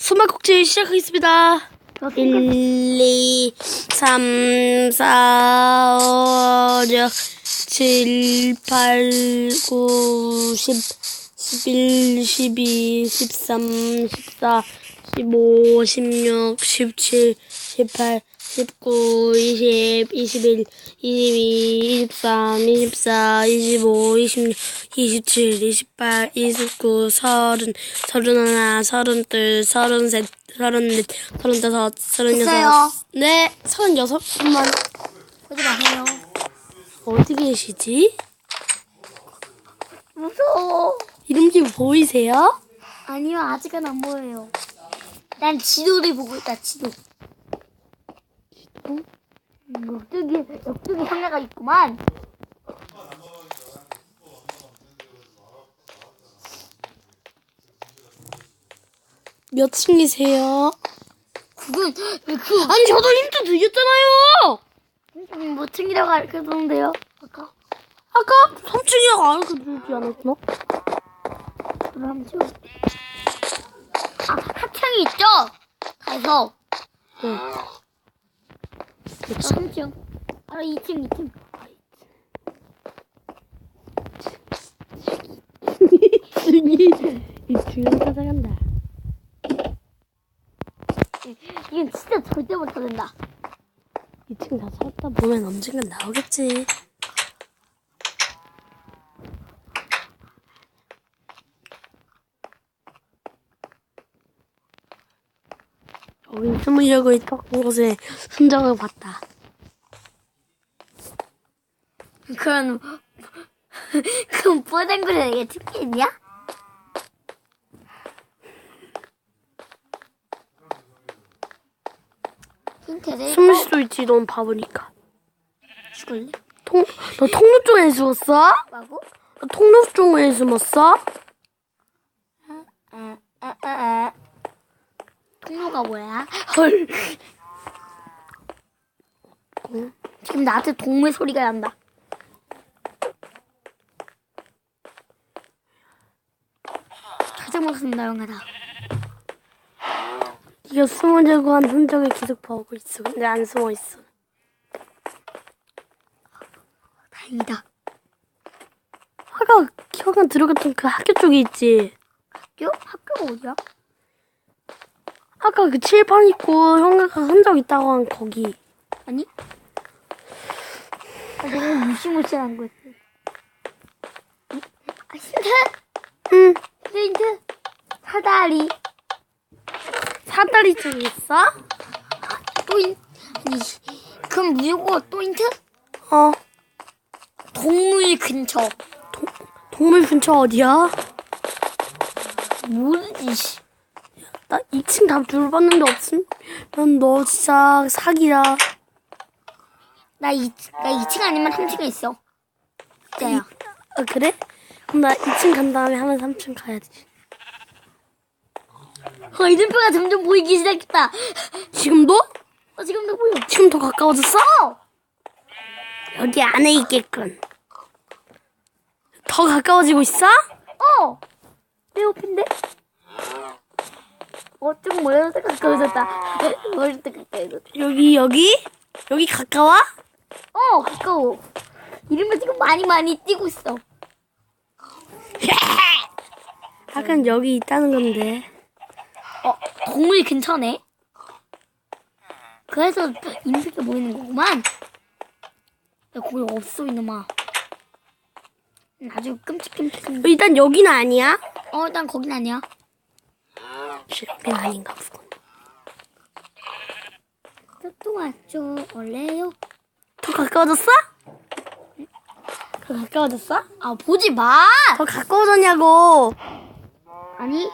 수막꼭질 시작하겠습니다. 1, 2, 3, 4, 5, 6, 7, 8, 9, 10, 11, 12, 13, 14, 15, 16, 17, 18, 19, 20, 21, 22, 23, 24, 25, 26, 27, 28, 29, 30, 31, 32, 33, 34, 35, 36. 됐어요. 네, 36분만. 보지 마세요. 어디 계시지? 무서워. 좀 보이세요? 아니요, 아직은 안 보여요. 난 지도를 보고 있다, 지도. 음, 옆쪽에, 옆쪽에 상자가 있구만. 몇 층이세요? 그건, 그, 아니, 저도 힌트 드렸잖아요! 음, 뭐 챙기라고 알려줬는데요. 아까. 아까 3층이라고 알려주지 않았나? 그럼 좀. 아, 합창이 있죠? 가서. 네. 저 3층. 아, 2층, 2층. 2층이, 2층으로 찾아간다. 이건 진짜 절대 못 찾는다. 2층 다 찾다 보면 언젠간 나오겠지. 여기 숨으려고 있던 곳에 흔적을 봤다. 그럼, 그럼 뽀장구를 내게 특기있냐? 힌트를 숨을 수도 있지, 넌 바보니까. 죽을래? 통, 너 통로 쪽에 숨었어? 뭐고? 너 통로 쪽에 숨었어? 아, 아, 아, 아. 통로가 뭐야? 헐. 지금 나한테 동물 소리가 난다. 가장 먹습니다, 영화다. 네가 숨으려고 한 흔적을 계속 보고 있어. 근데 안 숨어 있어. 다행이다. 아까 혀가 들어갔던 그 학교 쪽에 있지. 학교? 학교가 어디야? 아까 그 칠판 있고 형아가 흔적 있다고 한 거기. 아니? 아, 내가 무시무시한 거지. 아, 힌트? 응. 힌트? 사다리. 사다리 쪽에 있어? 또 힌, 아니, 그럼 뭐고 또 힌트? 어. 동물 근처. 동물 근처 어디야? 모르지. 씨. 나 2층 다 둘러봤는데 없음. 난너 진짜 사기야. 나 2, 나 2층 아니면 3층에 있어. 진짜야. 아 그래? 그럼 나 2층 간 다음에 하면 3층 가야지. 어, 이름표가 점점 보이기 시작했다. 지금도? 어, 지금도 보여. 지금 더 가까워졌어? 여기 안에 있겠군. 더 가까워지고 있어? 어! 내 옆인데? 어, 조금 멀어서 가까워졌다. 때 가까워졌다. 여기 여기? 여기 가까워? 어, 가까워. 이름표 지금 많이 많이 뛰고 있어. 아까 여기 있다는 건데. 어, 동물 근처네? 그래서 이름표가 보이는 거구만. 야, 거기 없어, 이놈아. 아주 끔찍끔찍한. 일단 여기는 아니야. 어, 일단 거긴 아니야. 여긴 아닌가 보군. 또 왔죠. 원래요. 더 가까워졌어? 더 가까워졌어? 아, 보지 마! 더 가까워졌냐고. 아니,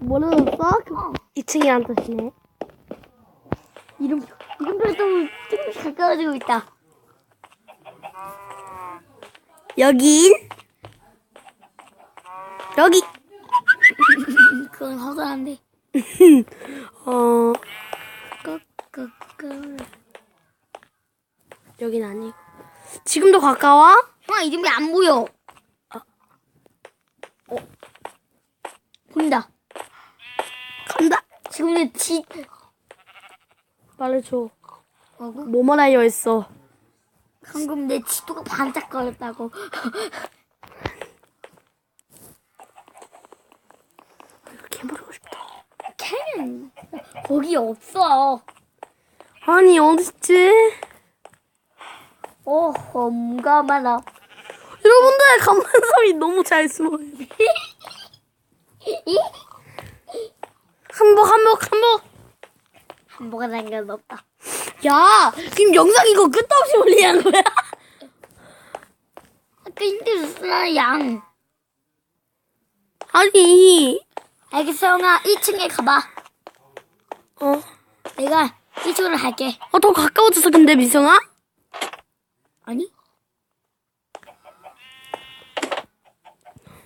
뭐라 줬어? 어. 2층이란 뜻이네. 이름, 이름표 좀 조금씩 가까워지고 있다. 여긴 여기 그건 허술한데. 어 끄끄끄. 여긴 아니고 지금도 가까워? 형아, 이름이 안 보여. 어. 보인다. 간다. 지금 내 지, 말해줘. 뭐고? 뭐만 하여 했어. 방금 내 지도가 반짝거렸다고 싶다. 거기 없어. 아니, 어딨지? 어, 엄가 많아. 여러분들, 간만섬이 너무 잘 숨어요. 한복, 한복, 한복. 한보가 상관없다. 야, 지금 영상 이거 끝도 없이 올리는 거야? 아까 힘들었어, 양. 아니, 알겠어, 형아. 1층에 가봐. 어, 내가 1층으로 갈게. 어, 더 가까워졌어, 근데, 미성아? 아니?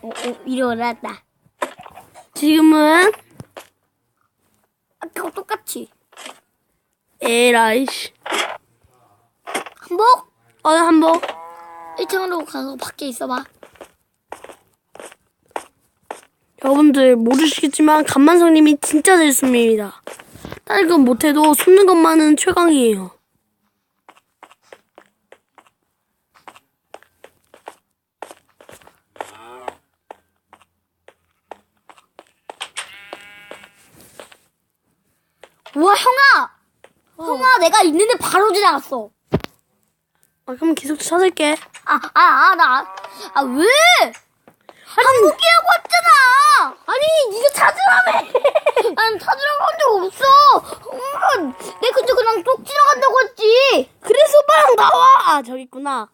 어, 어, 이리 올라왔다. 지금은, 아까 똑같이. 에라이씨. 한복? 어, 한복. 1층으로 가서 밖에 있어봐. 여러분들 모르시겠지만 간만성님이 진짜 잘 숨습니다. 다른 건 못해도 숨는 것만은 최강이에요. 우와, 형아! 형아, 내가 있는데 바로 지나갔어. 아, 그럼 계속 찾을게. 아, 아, 아, 나, 아, 왜? 한국이라고 했잖아! 아니, 니가 찾으라며! 난 찾으라고 내 그저 그냥 쏙 지나간다고 했지! 그래서 오빠랑 나와! 아, 저기 있구나.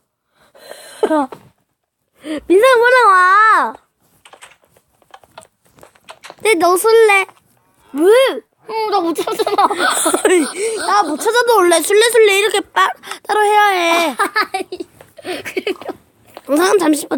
민상 오빠랑 와! 내너 술래. 왜? 응, 나 못 찾잖아. 나 못 찾아도 원래 술래술래 이렇게 빠, 따로 해야 해. 영상은 잠시 봐.